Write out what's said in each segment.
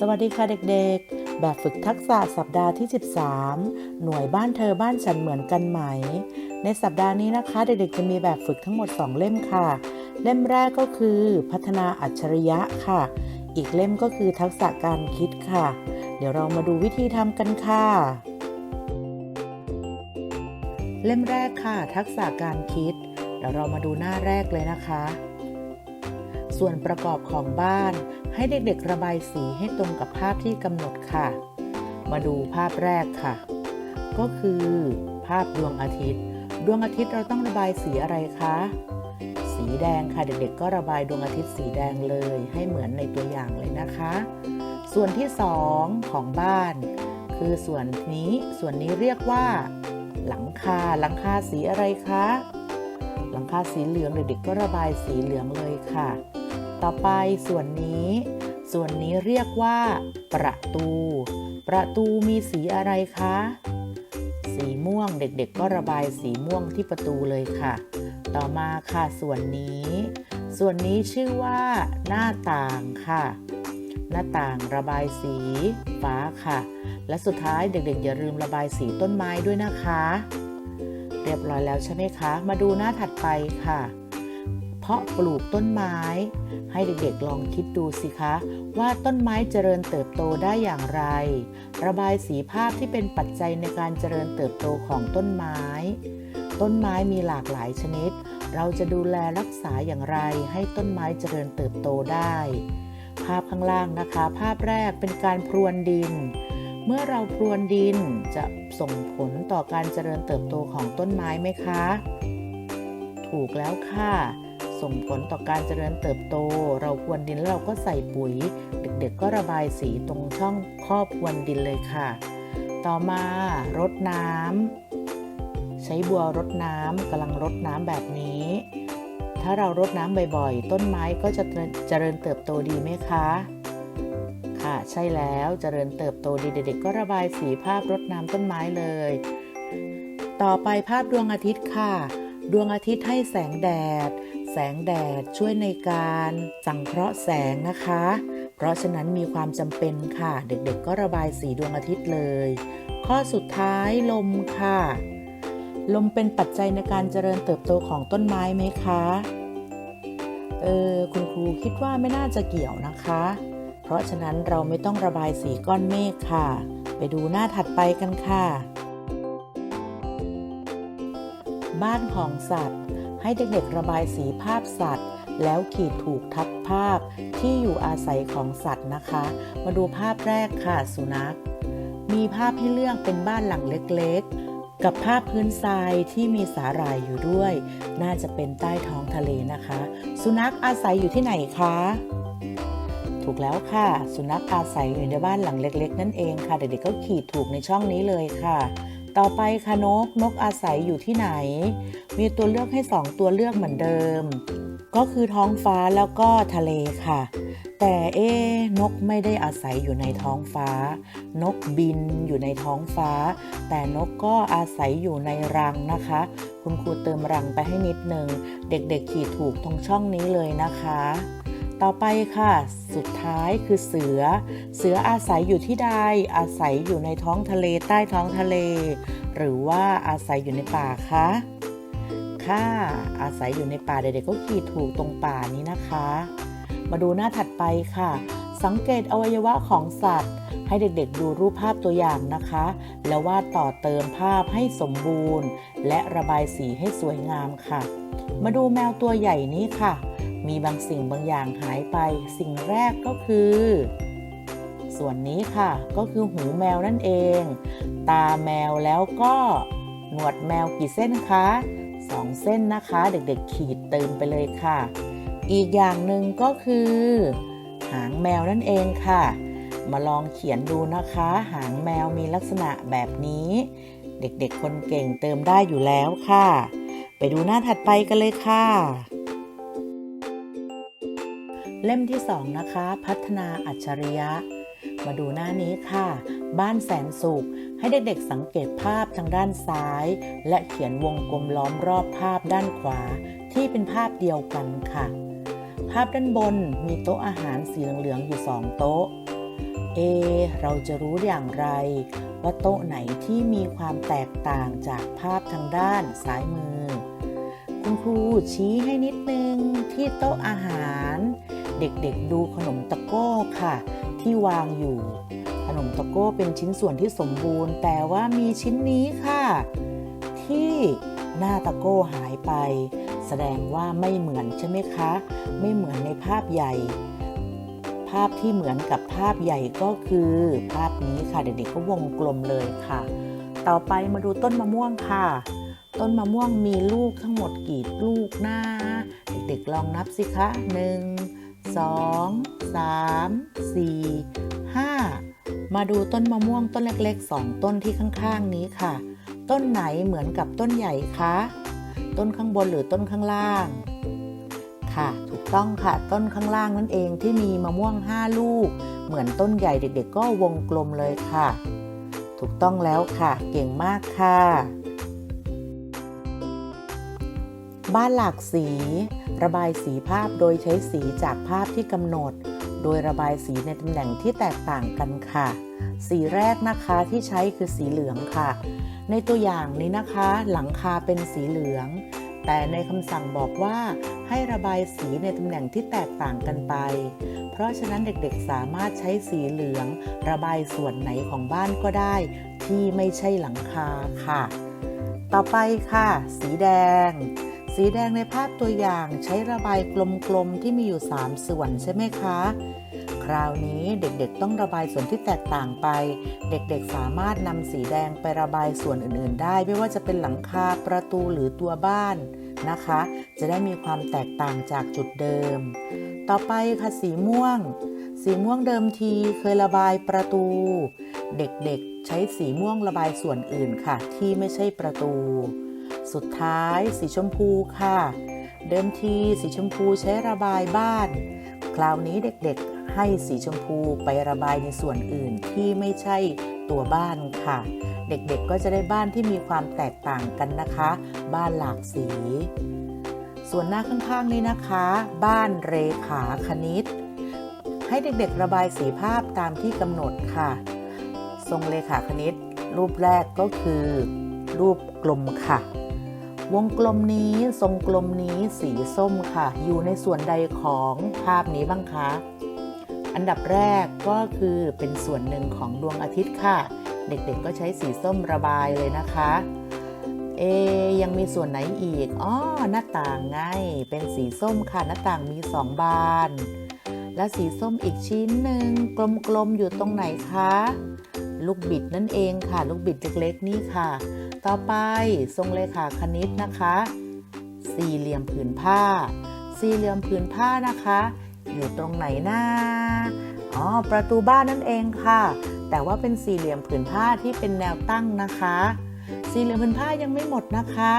สวัสดีค่ะเด็กๆ แบบฝึกทักษะสัปดาห์ที่ 13 หน่วยบ้านเธอบ้านฉันเหมือนกันไหม ในสัปดาห์นี้นะคะเด็กๆ จะมีแบบฝึกทั้งหมด 2 เล่มค่ะ เล่มแรกก็คือพัฒนาอัจฉริยะค่ะ อีกเล่มก็คือทักษะการคิดค่ะ เดี๋ยวเรามาดูวิธีทำกันค่ะ เล่มแรกค่ะ ทักษะการคิด เดี๋ยวเรามาดูหน้าแรกเลยนะคะ ส่วนประกอบของบ้าน ให้เด็กๆระบายสีให้ตรงกับภาพที่กำหนดค่ะ มาดูภาพแรกค่ะ ก็คือภาพดวงอาทิตย์ ดวงอาทิตย์เราต้องระบายสีอะไรคะ สีแดงค่ะเด็กๆ ก็ระบายดวงอาทิตย์สีแดงเลย ให้เหมือนในตัวอย่างเลยนะคะ ส่วนที่สองของบ้าน คือส่วนนี้ส่วนนี้เรียกว่า หลังคาหลังคาสีอะไรคะหลังคาสีเหลืองเด็กๆก็ระบายสีเหลืองเลยค่ะ ต่อไปส่วนนี้ ส่วนนี้เรียกว่า ประตู ประตูมีสีอะไรคะ สีม่วงเด็กๆก็ระบายสีม่วงที่ประตูเลยค่ะ ต่อมาค่ะส่วนนี้ ส่วนนี้ชื่อว่า หน้าต่างค่ะ หน้าต่างระบายสีฟ้าค่ะ และสุดท้ายเด็กๆ อย่าลืมระบายสีต้นไม้ด้วยนะคะ เรียบร้อยแล้วใช่ไหมคะ มาดูหน้าถัดไปค่ะ เพาะปลูกต้นไม้ ให้เด็กๆลองคิดดูสิคะ ว่าต้นไม้เจริญเติบโตได้อย่างไร ระบายสีภาพที่เป็นปัจจัยในการเจริญเติบโตของต้นไม้ ต้นไม้มีหลากหลายชนิด เราจะดูแลรักษาอย่างไรให้ต้นไม้เจริญเติบโตได้ ภาพข้างล่างนะคะ ภาพแรกเป็นการพรวนดิน เมื่อเราพรวนดินจะส่งผลต่อการเจริญเติบโตของต้นไม้ไหมคะ ถูกแล้วค่ะ ส่งผลต่อการเจริญเติบโต เราพรวนดินแล้วเราก็ใส่ปุ๋ย เด็กๆก็ระบายสีตรงช่องครอบพรวนดินเลยค่ะ ต่อมารดน้ำใช้บัวรดน้ำกำลังรดน้ำแบบนี้ ถ้าเรารดน้ำบ่อยๆ ต้นไม้ก็จะเจริญเติบโตดีไหมคะค่ะใช่แล้วเจริญเติบโตดีเด็กๆก็ระบายสีภาพรดน้ำต้นไม้เลย ต่อไปภาพดวงอาทิตย์ค่ะ ดวงอาทิตย์ให้แสงแดด แสงแดดช่วยในการสังเคราะห์แสงนะคะ เพราะฉะนั้นมีความจำเป็นค่ะ เด็กๆ ก็ระบายสีดวงอาทิตย์เลย ข้อสุดท้ายลมค่ะ ลมเป็นปัจจัยในการเจริญเติบโตของต้นไม้ไหมคะเออคุณครูคิดว่าไม่น่าจะเกี่ยวนะคะ เพราะฉะนั้นเราไม่ต้องระบายสีก้อนเมฆค่ะ ไปดูหน้าถัดไปกันค่ะ บ้านของสัตว์ ให้เด็กๆระบายสีภาพสัตว์ แล้วขีดถูกทับภาพที่อยู่อาศัยของสัตว์นะคะ มาดูภาพแรกค่ะสุนัข มีภาพให้เลือกเป็นบ้านหลังเล็กๆ กับภาพพื้นทรายที่มีสาหร่ายอยู่ด้วย น่าจะเป็นใต้ท้องทะเลนะคะ สุนัขอาศัยอยู่ที่ไหนคะถูกแล้วค่ะ สุนัขอาศัยอยู่ในบ้านหลังเล็ก ๆ นั่นเองค่ะ เด็กๆก็ขีดถูกในช่องนี้เลยค่ะ ต่อไปค่ะนกนกอาศัยอยู่ที่ไหน มีตัวเลือกให้ 2 ตัวเลือกเหมือนเดิม ก็คือท้องฟ้าแล้วก็ทะเลค่ะ แต่เอ๊นกไม่ได้อาศัยอยู่ในท้องฟ้า นกบินอยู่ในท้องฟ้า แต่นกก็อาศัยอยู่ในรังนะคะ คุณครูเติมรังไปให้นิดนึง เด็กๆขีดถูกตรงช่องนี้เลยนะคะ ต่อไปค่ะ สุดท้ายคือเสือ เสืออาศัยอยู่ที่ใด อาศัยอยู่ในท้องทะเลใต้ท้องทะเล หรือว่าอาศัยอยู่ในป่าคะค่ะอาศัยอยู่ในป่าเด็กๆก็ขีดถูกตรงป่านี้นะคะ มาดูหน้าถัดไปค่ะ สังเกตอวัยวะของสัตว์ ให้เด็กๆดูรูปภาพตัวอย่างนะคะ แล้ววาดต่อเติมภาพให้สมบูรณ์ และระบายสีให้สวยงามค่ะ มาดูแมวตัวใหญ่นี้ค่ะ มีบางสิ่งบางอย่างหายไป สิ่งแรกก็คือ ส่วนนี้ค่ะ ก็คือหูแมวนั่นเอง ตาแมวแล้วก็หนวดแมวกี่เส้นคะสองเส้นนะคะ เด็กๆขีดเติมไปเลยค่ะ อีกอย่างหนึ่งก็คือ หางแมวนั่นเองค่ะ มาลองเขียนดูนะคะ หางแมวมีลักษณะแบบนี้ เด็กๆคนเก่งเติมได้อยู่แล้วค่ะ ไปดูหน้าถัดไปกันเลยค่ะ เล่มที่ 2 นะคะ พัฒนาอัจฉริยะ มาดูหน้านี้ค่ะ บ้านแสนสุข ให้เด็กๆสังเกตภาพทางด้านซ้าย และเขียนวงกลมล้อมรอบภาพด้านขวา ที่เป็นภาพเดียวกันค่ะ ภาพด้านบนมีโต๊ะอาหารสีเหลืองๆอยู่ 2 โต๊ะ เอ เราจะรู้อย่างไร ว่าโต๊ะไหนที่มีความแตกต่างจากภาพทางด้านซ้ายมือ คุณครูชี้ให้นิดนึงที่โต๊ะอาหาร เด็กๆดูขนมตะโก้ค่ะ ที่วางอยู่ ขนมตะโก้เป็นชิ้นส่วนที่สมบูรณ์ แต่ว่ามีชิ้นนี้ค่ะ ที่หน้าตะโก้หายไป แสดงว่าไม่เหมือนใช่ไหมคะ ไม่เหมือนในภาพใหญ่ ภาพที่เหมือนกับภาพใหญ่ก็คือ ภาพนี้ค่ะเด็กๆก็วงกลมเลยค่ะ ต่อไปมาดูต้นมะม่วงค่ะ ต้นมะม่วงมีลูกทั้งหมดกี่ลูกนะเด็กๆลองนับสิคะหนึ่ง สองสามสี่ห้ามาดูต้นมะม่วงต้นเล็กๆสองต้นที่ข้างๆนี้ค่ะ ต้นไหนเหมือนกับต้นใหญ่คะ ต้นข้างบนหรือต้นข้างล่าง ค่ะ ถูกต้องค่ะ ต้นข้างล่างนั่นเองที่มีมะม่วง 5 ลูก เหมือนต้นใหญ่เด็กๆ ก็วงกลมเลยค่ะ ถูกต้องแล้วค่ะ เก่งมากค่ะ บ้านหลากสี ระบายสีภาพโดยใช้สีจากภาพที่กำหนด โดยระบายสีในตำแหน่งที่แตกต่างกันค่ะ สีแรกนะคะที่ใช้คือสีเหลืองค่ะ ในตัวอย่างนี้นะคะ หลังคาเป็นสีเหลือง แต่ในคำสั่งบอกว่า ให้ระบายสีในตำแหน่งที่แตกต่างกันไป เพราะฉะนั้นเด็กๆสามารถใช้สีเหลือง ระบายส่วนไหนของบ้านก็ได้ ที่ไม่ใช่หลังคาค่ะ ต่อไปค่ะ สีแดง สีแดงในภาพตัวอย่างใช้ระบายกลมๆที่มีอยู่ 3 ส่วนใช่ไหมคะ คราวนี้เด็กๆต้องระบายส่วนที่แตกต่างไป เด็กๆสามารถนำสีแดงไประบายส่วนอื่นๆ ได้ ไม่ว่าจะเป็นหลังคาประตูหรือตัวบ้านนะคะ จะได้มีความแตกต่างจากจุดเดิม ต่อไปค่ะสีม่วง สีม่วงเดิมทีเคยระบายประตู เด็กๆใช้สีม่วงระบายส่วนอื่นค่ะ ที่ไม่ใช่ประตู สุดท้ายสีชมพูค่ะ เดิมทีสีชมพูใช้ระบายบ้าน คราวนี้เด็กๆให้สีชมพูไประบายในส่วนอื่นที่ไม่ใช่ตัวบ้านค่ะ เด็กๆก็จะได้บ้านที่มีความแตกต่างกันนะคะ บ้านหลากสี ส่วนหน้าข้างๆนี้นะคะ บ้านเรขาคณิต ให้เด็กๆระบายสีภาพตามที่กำหนดค่ะ ทรงเลขาคณิต รูปแรกก็คือ รูปกลมค่ะ วงกลมนี้ทรงกลมนี้สีส้มค่ะ อยู่ในส่วนใดของภาพนี้บ้างคะ อันดับแรกก็คือเป็นส่วนหนึ่งของดวงอาทิตย์ค่ะ เด็กๆก็ใช้สีส้มระบายเลยนะคะ เอ ยังมีส่วนไหนอีกอ๋อหน้าต่างไง เป็นสีส้มค่ะ หน้าต่างมีสองบาน และสีส้มอีกชิ้นหนึ่งกลมๆอยู่ตรงไหนคะ ลูกบิดนั่นเองค่ะ ลูกบิดเล็กๆนี่ค่ะ ต่อไปทรงเลขาคณิตนะคะ สี่เหลี่ยมผืนผ้า สี่เหลี่ยมผืนผ้านะคะ อยู่ตรงไหนนะอ๋อประตูบ้านนั่นเองค่ะ แต่ว่าเป็นสี่เหลี่ยมผืนผ้าที่เป็นแนวตั้งนะคะ สี่เหลี่ยมผืนผ้ายังไม่หมดนะคะ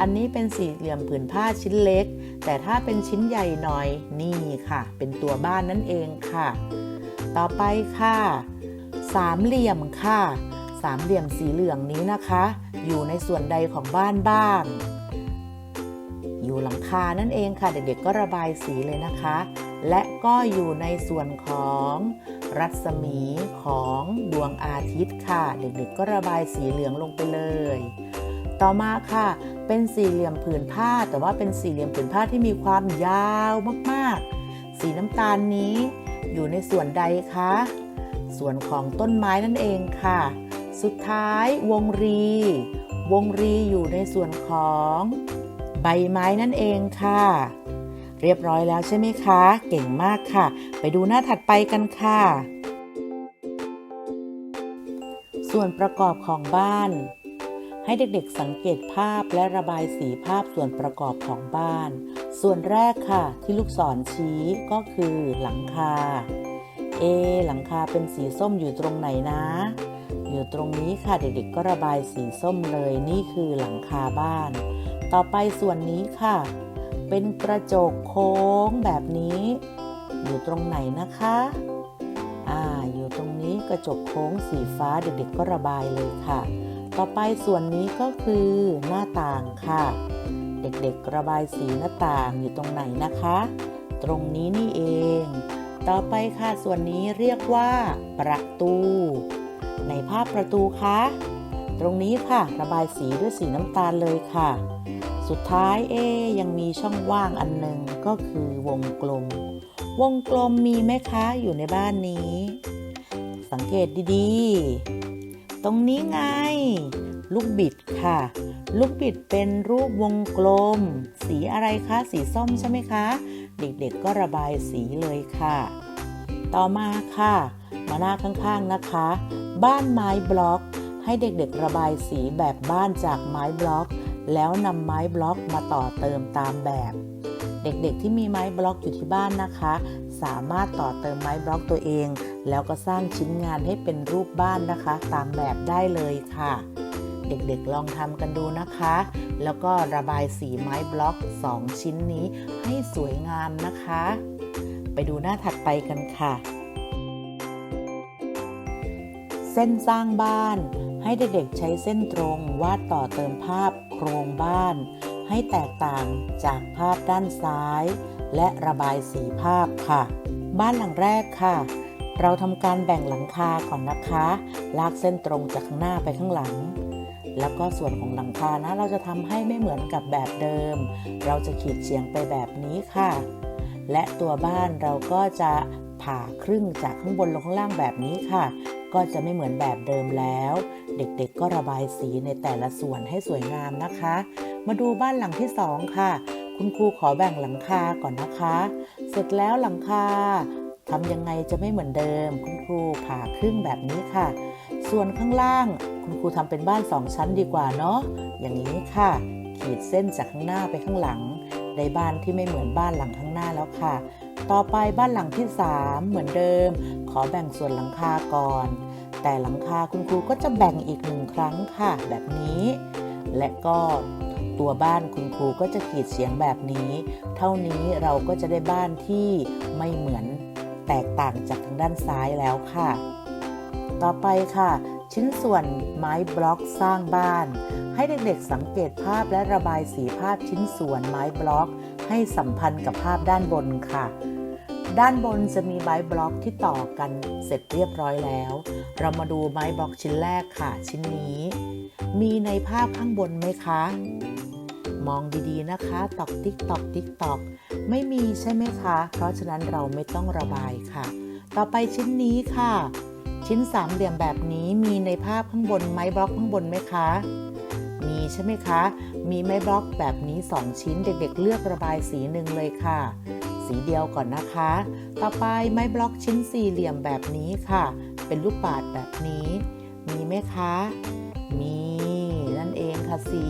อันนี้เป็นสี่เหลี่ยมผืนผ้าชิ้นเล็ก แต่ถ้าเป็นชิ้นใหญ่หน่อยนี่ค่ะ เป็นตัวบ้านนั่นเองค่ะ ต่อไปค่ะ สามเหลี่ยมค่ะ สามเหลี่ยมสีเหลืองนี้นะคะ อยู่ในส่วนใดของบ้านบ้าง อยู่หลังคานั่นเองค่ะ เด็กๆก็ระบายสีเลยนะคะ และก็อยู่ในส่วนของรัศมีของดวงอาทิตย์ค่ะ เด็กๆก็ระบายสีเหลืองลงไปเลย ต่อมาค่ะ เป็นสี่เหลี่ยมผืนผ้า แต่ว่าเป็นสี่เหลี่ยมผืนผ้าที่มีความยาวมากๆ สีน้ำตาลนี้อยู่ในส่วนใดคะ ส่วนของต้นไม้นั่นเองค่ะ สุดท้ายวงรี วงรีอยู่ในส่วนของใบไม้นั่นเองค่ะ เรียบร้อยแล้วใช่ไหมคะ เก่งมากค่ะ ไปดูหน้าถัดไปกันค่ะ ส่วนประกอบของบ้าน ให้เด็กๆสังเกตภาพและระบายสีภาพส่วนประกอบของบ้าน ส่วนแรกค่ะ ที่ลูกศรชี้ก็คือหลังคา เอ หลังคาเป็นสีส้มอยู่ตรงไหนนะ อยู่ตรงนี้ค่ะเด็กๆก็ระบายสีส้มเลยนี่คือหลังคาบ้าน ต่อไปส่วนนี้ค่ะ เป็นกระจกโค้งแบบนี้ อยู่ตรงไหนนะคะอ่าอยู่ตรงนี้กระจกโค้งสีฟ้าเด็กๆก็ระบายเลยค่ะ ต่อไปส่วนนี้ก็คือหน้าต่างค่ะ เด็กๆระบายสีหน้าต่างอยู่ตรงไหนนะคะ ตรงนี้นี่เองตต่อไปค่ะส่วนนี้เรียกว่าประตู ในภาพประตูคะ ตรงนี้ค่ะ ระบายสีด้วยสีน้ำตาลเลยค่ะ สุดท้ายเอยังมีช่องว่างอันหนึ่งก็คือวงกลม วงกลมมีไหมคะ อยู่ในบ้านนี้ สังเกตดีๆ ตรงนี้ไง ลูกบิดค่ะ ลูกบิดเป็นรูปวงกลม สีอะไรคะ สีส้มใช่ไหมคะ เด็กๆก็ระบายสีเลยค่ะ ต่อมาค่ะ มาหน้าข้างๆนะคะ บ้านไม้บล็อก ให้เด็กๆระบายสีแบบบ้านจากไม้บล็อก แล้วนำไม้บล็อกมาต่อเติมตามแบบ เด็กๆที่มีไม้บล็อกอยู่ที่บ้านนะคะ สามารถต่อเติมไม้บล็อกตัวเอง แล้วก็สร้างชิ้นงานให้เป็นรูปบ้านนะคะ ตามแบบได้เลยค่ะ เด็กๆลองทำกันดูนะคะ แล้วก็ระบายสีไม้บล็อก 2 ชิ้นนี้ให้สวยงามนะคะ ไปดูหน้าถัดไปกันค่ะ เส้นสร้างบ้าน ให้เด็กๆใช้เส้นตรงวาดต่อเติมภาพโครงบ้าน ให้แตกต่างจากภาพด้านซ้าย และระบายสีภาพค่ะ บ้านหลังแรกค่ะ เราทำการแบ่งหลังคาก่อนนะคะ ลากเส้นตรงจากข้างหน้าไปข้างหลัง แล้วก็ส่วนของหลังคานะ เราจะทำให้ไม่เหมือนกับแบบเดิม เราจะขีดเฉียงไปแบบนี้ค่ะและตัวบ้านเราก็จะ ผ่าครึ่งจากข้างบนลงข้างล่างแบบนี้ค่ะ ก็จะไม่เหมือนแบบเดิมแล้ว เด็กๆก็ระบายสีในแต่ละส่วนให้สวยงามนะคะ มาดูบ้านหลังที่สองค่ะ คุณครูขอแบ่งหลังคาก่อนนะคะ เสร็จแล้วหลังคาทำยังไงจะไม่เหมือนเดิม คุณครูผ่าครึ่งแบบนี้ค่ะ ส่วนข้างล่างคุณครูทำเป็นบ้านสองชั้นดีกว่าเนาะอย่างนี้ค่ะ ขีดเส้นจากข้างหน้าไปข้างหลัง ได้บ้านที่ไม่เหมือนบ้านหลังข้างหน้าแล้วค่ะ ต่อไปบ้านหลังที่ 3 เหมือนเดิม ขอแบ่งส่วนหลังคาก่อน แต่หลังคาคุณครูก็จะแบ่งอีกหนึ่งครั้งค่ะ แบบนี้ และก็ตัวบ้านคุณครูก็จะขีดเสียงแบบนี้ เท่านี้เราก็จะได้บ้านที่ไม่เหมือนแตกต่างจากทางด้านซ้ายแล้วค่ะ ต่อไปค่ะ ชิ้นส่วนไม้บล็อกสร้างบ้าน ให้เด็กๆสังเกตภาพและระบายสีภาพชิ้นส่วนไม้บล็อก ให้สัมพันธ์กับภาพด้านบนค่ะ ด้านบนจะมีไม้บล็อกที่ต่อกันเสร็จเรียบร้อยแล้ว เรามาดูไม้บล็อกชิ้นแรกค่ะ ชิ้นนี้ มีในภาพข้างบนไหมคะ มองดีๆนะคะ ตอกติ๊กตอกติ๊กตอก ไม่มีใช่ไหมคะ เพราะฉะนั้นเราไม่ต้องระบายค่ะ ต่อไปชิ้นนี้ค่ะ ชิ้นสามเหลี่ยมแบบนี้มีในภาพข้างบนไม้บล็อกข้างบนไหมคะ มีใช่ไหมคะ มีไม้บล็อกแบบนี้ 2 ชิ้นเด็กๆ เลือกระบายสีหนึ่งเลยค่ะ สีเดียวก่อนนะคะ ต่อไปไม้บล็อกชิ้นสี่เหลี่ยมแบบนี้ค่ะ เป็นลูกปาดแบบนี้ มีไหมคะ มีนั่นเองค่ะสี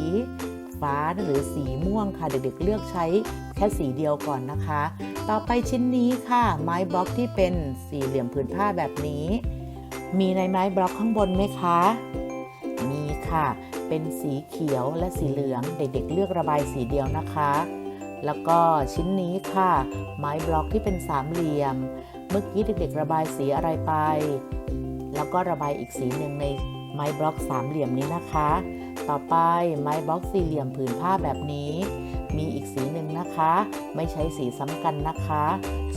ฟ้าหรือสีม่วงค่ะเด็กๆ เลือกใช้แค่สีเดียวก่อนนะคะ ต่อไปชิ้นนี้ค่ะ ไม้บล็อกที่เป็นสี่เหลี่ยมผืนผ้าแบบนี้ มีในไม้บล็อกข้างบนไหมคะ มีค่ะ เป็นสีเขียวและสีเหลือง เด็กๆ เลือกระบายสีเดียวนะคะ แล้วก็ชิ้นนี้ค่ะ ไม้บล็อกที่เป็นสามเหลี่ยม เมื่อกี้เด็กๆ ระบายสีอะไรไป แล้วก็ระบายอีกสีหนึ่งในไม้บล็อกสามเหลี่ยมนี้นะคะ ต่อไปไม้บล็อกสี่เหลี่ยมผืนผ้าแบบนี้ มีอีกสีหนึ่งนะคะ ไม่ใช้สีซ้ำกันนะคะ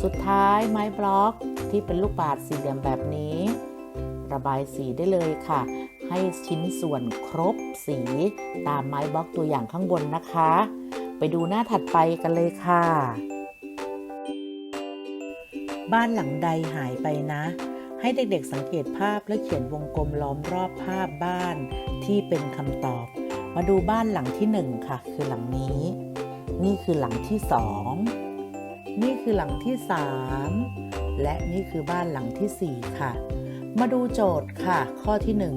สุดท้ายไม้บล็อกที่เป็นลูกบาศก์สี่เหลี่ยมแบบนี้ ระบายสีได้เลยค่ะ ให้ชิ้นส่วนครบสีตามไม้บล็อกตัวอย่างข้างบนนะคะ ไปดูหน้าถัดไปกันเลยค่ะ บ้านหลังใดหายไปนะ ให้เด็กๆสังเกตภาพและเขียนวงกลมล้อมรอบภาพบ้านที่เป็นคำตอบ มาดูบ้านหลังที่หนึ่งค่ะ คือหลังนี้ นี่คือหลังที่สองนี่คือหลังที่สามและนี่คือบ้านหลังที่สี่ค่ะ มาดูโจทย์ค่ะ ข้อที่หนึ่ง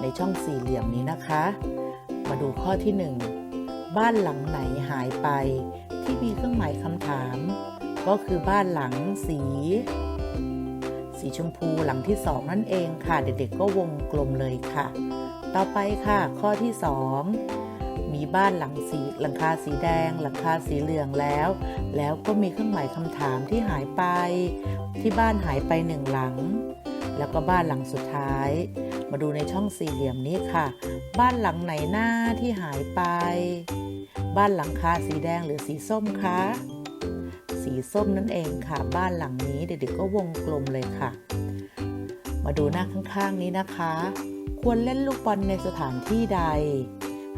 ในช่องสี่เหลี่ยมนี้นะคะ มาดูข้อที่หนึ่งบ้านหลังไหนหายไป ที่มีเครื่องหมายคำถาม ก็คือบ้านหลังสี สีชมพูหลังที่สองนั่นเองค่ะ เด็กๆก็วงกลมเลยค่ะ ต่อไปค่ะ ข้อที่สองมีบ้านหลังสีหลังคาสีแดง หลังคาสีเหลืองแล้ว แล้วก็มีเครื่องหมายคำถามที่หายไป ที่บ้านหายไปหนึ่งหลัง แล้วก็บ้านหลังสุดท้าย มาดูในช่องสี่เหลี่ยมนี้ค่ะ บ้านหลังไหนหน้าที่หายไป บ้านหลังคาสีแดงหรือสีส้มคะสีส้มนั่นเองค่ะ บ้านหลังนี้เด็กๆก็วงกลมเลยค่ะ มาดูหน้าข้างๆนี้นะคะ ควรเล่นลูกบอลในสถานที่ใด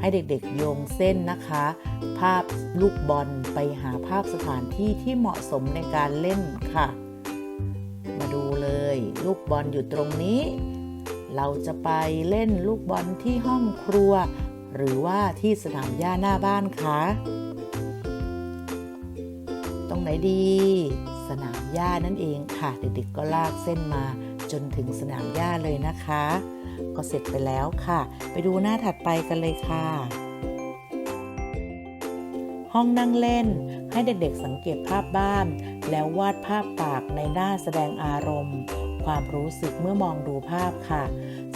ให้เด็กๆโยงเส้นนะคะ ภาพลูกบอลไปหาภาพสถานที่ที่เหมาะสมในการเล่นค่ะ ลูกบอลอยู่ตรงนี้ เราจะไปเล่นลูกบอลที่ห้องครัว หรือว่าที่สนามหญ้าหน้าบ้านคะ ตรงไหนดี สนามหญ้านั่นเองค่ะ เด็กๆก็ลากเส้นมาจนถึงสนามหญ้าเลยนะคะ ก็เสร็จไปแล้วค่ะ ไปดูหน้าถัดไปกันเลยค่ะ ห้องนั่งเล่น ให้เด็กๆสังเกตภาพบ้าน แล้ววาดภาพปากในหน้าแสดงอารมณ์ ความรู้สึกเมื่อมองดูภาพค่ะ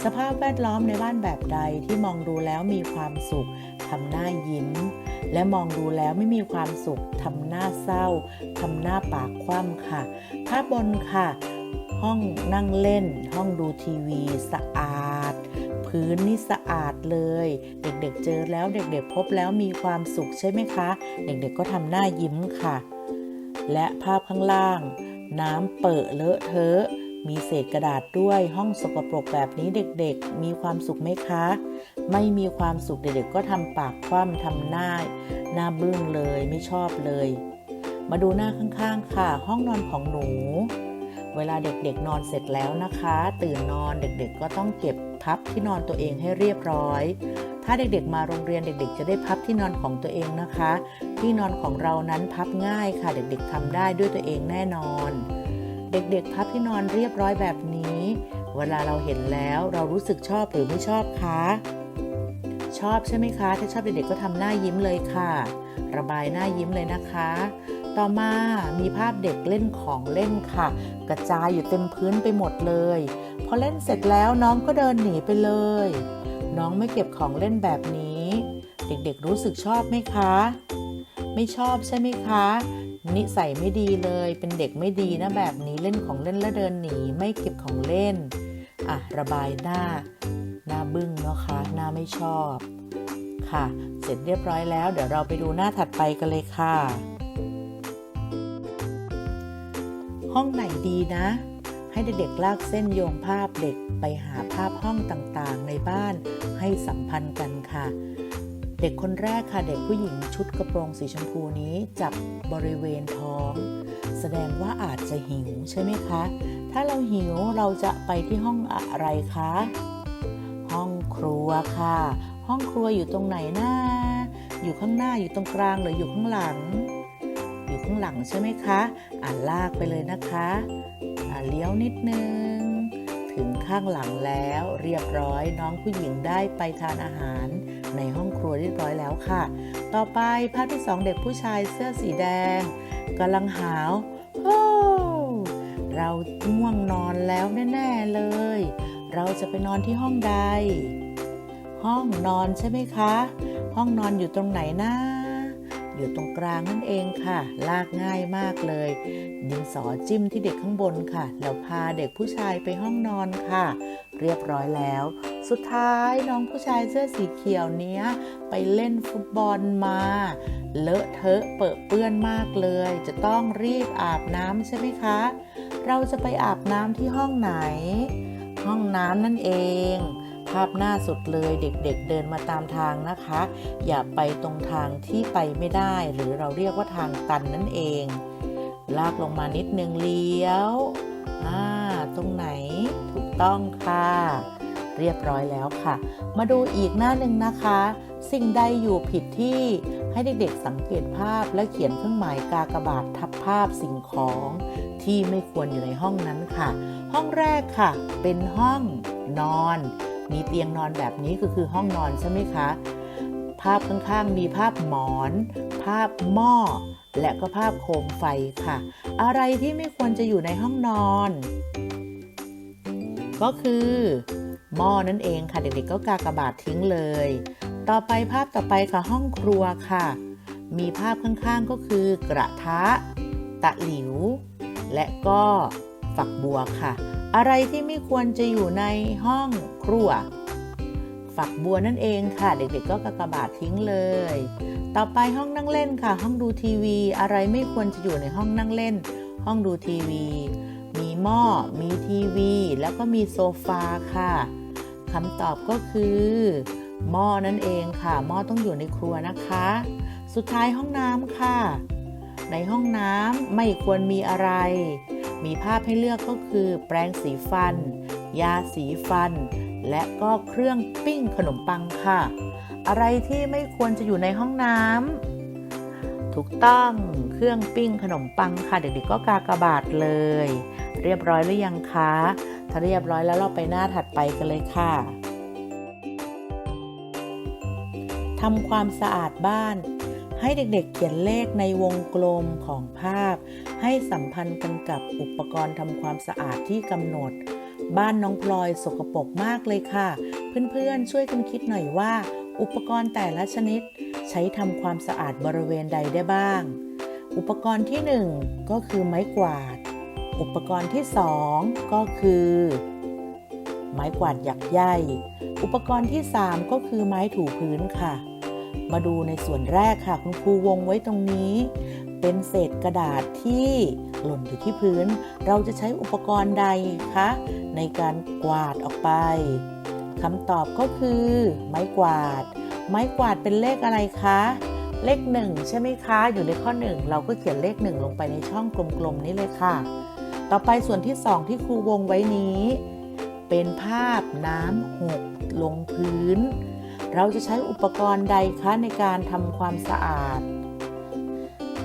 สภาพแวดล้อมในบ้านแบบใดที่มองดูแล้วมีความสุขทำหน้ายิ้ม และมองดูแล้วไม่มีความสุขทำหน้าเศร้าทำหน้าปากคว่ำค่ะ ภาพบนค่ะ ห้องนั่งเล่น ห้องดูทีวี สะอาด พื้นนี่สะอาดเลย เด็กๆเจอแล้วเด็กๆพบแล้วมีความสุขใช่ไหมคะ เด็กๆก็ทำหน้ายิ้มค่ะ และภาพข้างล่าง น้ำเปิดเลอะเทอะ มีเศษกระดาษด้วยห้องสกปรกแบบนี้เด็กๆ มีความสุขไหมคะ ไม่มีความสุขเด็กๆก็ทำปากคว่ำทำหน้า หน้าบึ้งเลยไม่ชอบเลย มาดูหน้าข้างๆค่ะ ห้องนอนของหนู เวลาเด็กๆนอนเสร็จแล้วนะคะ ตื่นนอนเด็กๆก็ต้องเก็บพับที่นอนตัวเองให้เรียบร้อย ถ้าเด็กๆมาโรงเรียนเด็กๆ จะได้พับที่นอนของตัวเองนะคะ ที่นอนของเรานั้นพับง่ายค่ะ เด็กๆทำได้ด้วยตัวเองแน่นอน เด็กๆพับที่นอนเรียบร้อยแบบนี้ เวลาเราเห็นแล้วเรารู้สึกชอบหรือไม่ชอบคะชอบใช่ไหมคะ ถ้าชอบเด็กๆก็ทำหน้ายิ้มเลยค่ะ ระบายหน้ายิ้มเลยนะคะ ต่อมามีภาพเด็กเล่นของเล่นค่ะ กระจายอยู่เต็มพื้นไปหมดเลย พอเล่นเสร็จแล้วน้องก็เดินหนีไปเลย น้องไม่เก็บของเล่นแบบนี้ เด็กๆรู้สึกชอบไหมคะ ไม่ชอบใช่ไหมคะนิสัยไม่ดีเลย เป็นเด็กไม่ดีนะแบบนี้เล่นของเล่นแล้วเดินหนีไม่เก็บของเล่น อะ ระบายหน้า หน้าบึ้งเนาะคะ หน้าไม่ชอบ ค่ะ เสร็จเรียบร้อยแล้ว เดี๋ยวเราไปดูหน้าถัดไปกันเลยค่ะ ห้องไหนดีนะ ให้เด็กๆลากเส้นโยงภาพเด็กไปหาภาพห้องต่างๆ ในบ้านให้สัมพันธ์กันค่ะ เด็กคนแรกค่ะเด็กผู้หญิงชุดกระโปรงสีชมพูนี้จับบริเวณท้อง แสดงว่าอาจจะหิวใช่ไหมคะ ถ้าเราหิวเราจะไปที่ห้องอะไรคะ ห้องครัวค่ะ ห้องครัวอยู่ตรงไหนนะอยู่ข้างหน้าอยู่ตรงกลางหรืออยู่ข้างหลัง ข้างหลังใช่ไหมคะอ่าลากไปเลยนะคะอ่าเลี้ยวนิดนึง ถึงข้างหลังแล้วเรียบร้อยน้องผู้หญิงได้ไปทานอาหารในห้องครัวเรียบร้อยแล้วค่ะ ต่อไปภาพที่สองเด็กผู้ชายเสื้อสีแดงกำลังหาวเราง่วงนอนแล้วแน่ๆเลย เราจะไปนอนที่ห้องใด ห้องนอนใช่ไหมคะ ห้องนอนอยู่ตรงไหนนะ อยู่ตรงกลางนั่นเองค่ะ ลากง่ายมากเลย ดินสอจิ้มที่เด็กข้างบนค่ะ แล้วพาเด็กผู้ชายไปห้องนอนค่ะ เรียบร้อยแล้ว สุดท้ายน้องผู้ชายเสื้อสีเขียวเนี้ย ไปเล่นฟุตบอลมา เลอะเทอะเปอะเปื้อนมากเลย จะต้องรีบอาบน้ำใช่ไหมคะ เราจะไปอาบน้ำที่ห้องไหน ห้องน้ำนั่นเอง ภาพหน้าสุดเลยเด็กๆเเดินมาตามทางนะคะ อย่าไปตรงทางที่ไปไม่ได้ หรือเราเรียกว่าทางตันนั่นเอง ลากลงมานิดนึงเลี้ยวอ่าตรงไหนถูกต้องค่ะเรียบร้อยแล้วค่ะ มาดูอีกหน้าหนึ่งนะคะ สิ่งใดอยู่ผิดที่ให้เด็กๆสังเกตภาพและเขียนเครื่องหมายกากบาททับภาพสิ่งของที่ไม่ควรอยู่ในห้องนั้นค่ะ ห้องแรกค่ะ เป็นห้องนอน มีเตียงนอนแบบนี้ก็คือห้องนอนใช่ไหมคะ ภาพข้างๆมีภาพหมอน ภาพหม้อ และก็ภาพโคมไฟค่ะ อะไรที่ไม่ควรจะอยู่ในห้องนอน ก็คือหม้อนั่นเองค่ะเด็กๆก็กากบาททิ้งเลย ต่อไปภาพต่อไปค่ะห้องครัวค่ะ มีภาพข้างๆก็คือกระทะ ตะหลิว และก็ฝักบัวค่ะ อะไรที่ไม่ควรจะอยู่ในห้องครัว ฝักบัวนั่นเองค่ะ เด็กๆ ก็กากบาททิ้งเลย ต่อไปห้องนั่งเล่นค่ะ ห้องดูทีวี อะไรไม่ควรจะอยู่ในห้องนั่งเล่น ห้องดูทีวี มีหม้อ มีทีวี แล้วก็มีโซฟาค่ะคำตอบก็คือหม้อนั่นเองค่ะ หม้อต้องอยู่ในครัวนะคะ สุดท้ายห้องน้ำค่ะ ในห้องน้ำไม่ควรมีอะไร มีภาพให้เลือกก็คือ แปรงสีฟัน ยาสีฟัน และก็เครื่องปิ้งขนมปังค่ะ อะไรที่ไม่ควรจะอยู่ในห้องน้ำถูกต้องเครื่องปิ้งขนมปังค่ะ เด็กๆก็กากบาทเลย เรียบร้อยหรือยังคะ ถ้าเรียบร้อยแล้วเราไปหน้าถัดไปกันเลยค่ะทำความสะอาดบ้าน ให้เด็กๆเขียนเลขในวงกลมของภาพ ให้สัมพันธ์กันกับอุปกรณ์ทำความสะอาดที่กำหนด บ้านน้องพลอยสกปรกมากเลยค่ะ เพื่อนๆ ช่วยกันคิดหน่อยว่า อุปกรณ์แต่ละชนิด ใช้ทำความสะอาดบริเวณใดได้บ้าง อุปกรณ์ที่ 1 ก็คือไม้กวาด อุปกรณ์ที่ 2 ก็คือ ไม้กวาดหยักใยอุปกรณ์ที่ 3 ก็คือไม้ถูพื้นค่ะ มาดูในส่วนแรกค่ะ คุณครูวงไว้ตรงนี้ เป็นเศษกระดาษที่หล่นอยู่ที่พื้น เราจะใช้อุปกรณ์ใดคะในการกวาดออกไปคำตอบก็คือ ไม้กวาด ไม้กวาดเป็นเลขอะไรคะ เลขหนึ่งใช่ไหมคะ อยู่ในข้อหนึ่งเราก็เขียนเลขหนึ่งลงไปในช่องกลมๆนี้เลยค่ะ ต่อไปส่วนที่สองที่ครูวงไว้นี้ เป็นภาพน้ำหกลงพื้น เราจะใช้อุปกรณ์ใดคะในการทำความสะอาด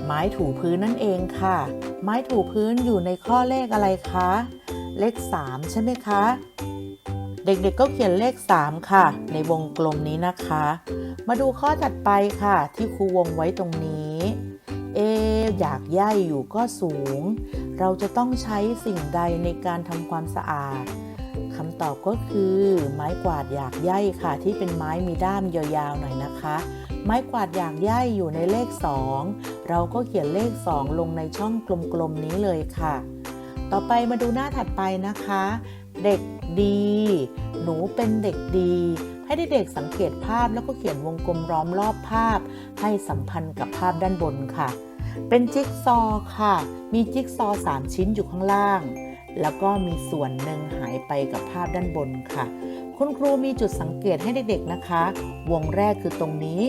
ไม้ถูพื้นนั่นเองค่ะ ไม้ถูพื้นอยู่ในข้อเลขอะไรคะ เลข 3 ใช่ไหมคะ เด็กๆก็เขียนเลข 3 ค่ะ ในวงกลมนี้นะคะ มาดูข้อถัดไปค่ะ ที่ครูวงไว้ตรงนี้ เอ อยากย่ายอยู่ก็สูง เราจะต้องใช้สิ่งใดในการทำความสะอาดำตอบก็คือ ไม้กวาดหยากใยค่ะ ที่เป็นไม้มีด้ามยาวๆหน่อยนะคะ ไม้กวาดหยากใยอยู่ในเลข 2 เราก็เขียนเลข 2 ลงในช่องกลมๆนี้เลยค่ะ ต่อไปมาดูหน้าถัดไปนะคะ เด็กดี หนูเป็นเด็กดีให้เด็กๆสังเกตภาพแล้วก็เขียนวงกลมล้อมรอบภาพ ให้สัมพันธ์กับภาพด้านบนค่ะ เป็นจิ๊กซอค่ะ มีจิ๊กซอ 3 ชิ้นอยู่ข้างล่าง แล้วก็มีส่วนหนึ่งหายไปกับภาพด้านบนค่ะ คุณครูมีจุดสังเกตให้เด็กๆนะคะ วงแรกคือตรงนี้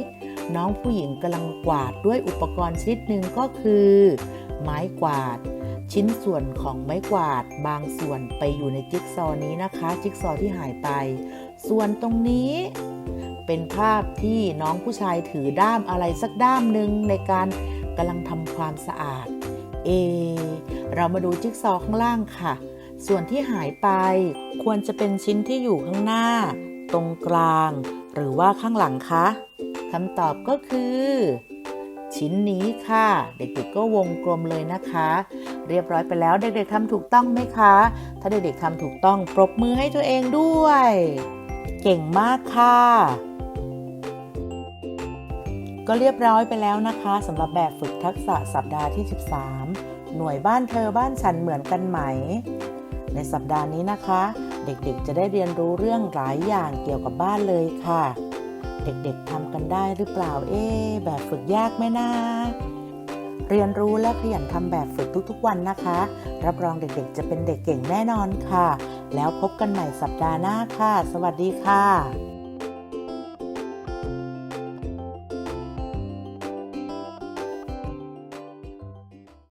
น้องผู้หญิงกำลังกวาดด้วยอุปกรณ์ชนิดหนึ่งก็คือ ไม้กวาด ชิ้นส่วนของไม้กวาดบางส่วนไปอยู่ในจิ๊กซอนี้นะคะ จิ๊กซอที่หายไป ส่วนตรงนี้เป็นภาพที่น้องผู้ชายถือด้ามอะไรสักด้ามหนึ่งในการกำลังทำความสะอาด เอเรามาดูจิ๊กซอข้างล่างค่ะ ส่วนที่หายไปควรจะเป็นชิ้นที่อยู่ข้างหน้า ตรงกลาง หรือว่าข้างหลังคะคำตอบก็คือ ชิ้นนี้ค่ะ เด็กๆก็วงกลมเลยนะคะ เรียบร้อยไปแล้วเด็กๆทำถูกต้องไหมคะ ถ้าเด็กๆทำถูกต้องปรบมือให้ตัวเองด้วย เก่งมากค่ะ ก็เรียบร้อยไปแล้วนะคะสำหรับแบบฝึกทักษะสัปดาห์ที่ 13 หน่วยบ้านเธอบ้านฉันเหมือนกันไหม ในสัปดาห์นี้นะคะ เด็กๆจะได้เรียนรู้เรื่องหลายอย่างเกี่ยวกับบ้านเลยค่ะ เด็กๆทำกันได้หรือเปล่าเอ๊แบบฝึกยากไหมนะเรียนรู้และขยันทำแบบฝึกทุกๆวันนะคะ รับรองเด็กๆ จะเป็นเด็กเก่งแน่นอนค่ะ แล้วพบกันใหม่สัปดาห์หน้าค่ะ สวัสดีค่ะ